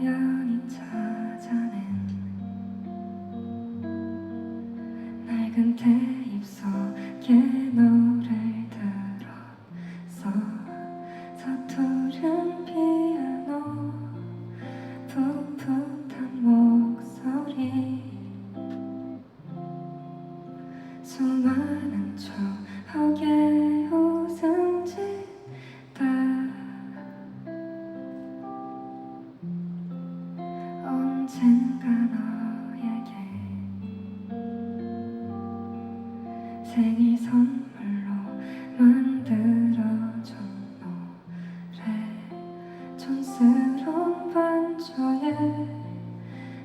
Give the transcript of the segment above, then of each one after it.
우연히 찾아낸 낡은 테잎 속에 노 생일 선물로 만들어준 노래. 촌스러운 반주에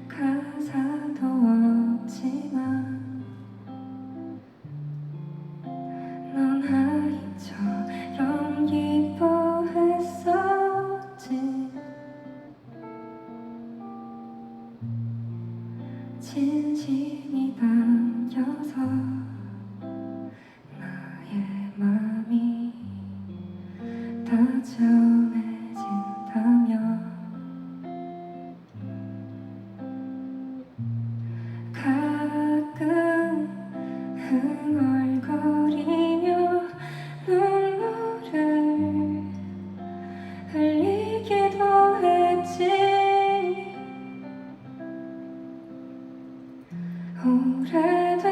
가사도 없지만 넌 아이처럼 기뻐했었지. 진심이 담겨서 다 전해진다면 가끔 흥얼거리며 눈물을 흘리기도 했지. 오래된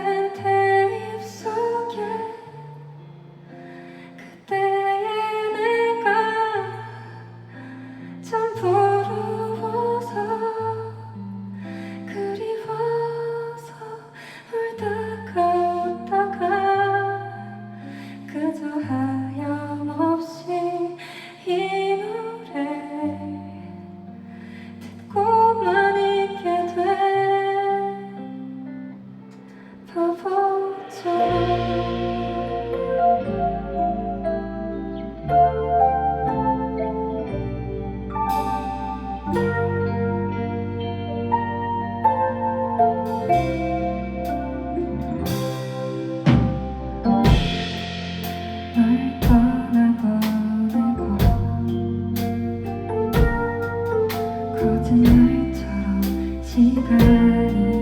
같은 날처럼 시간이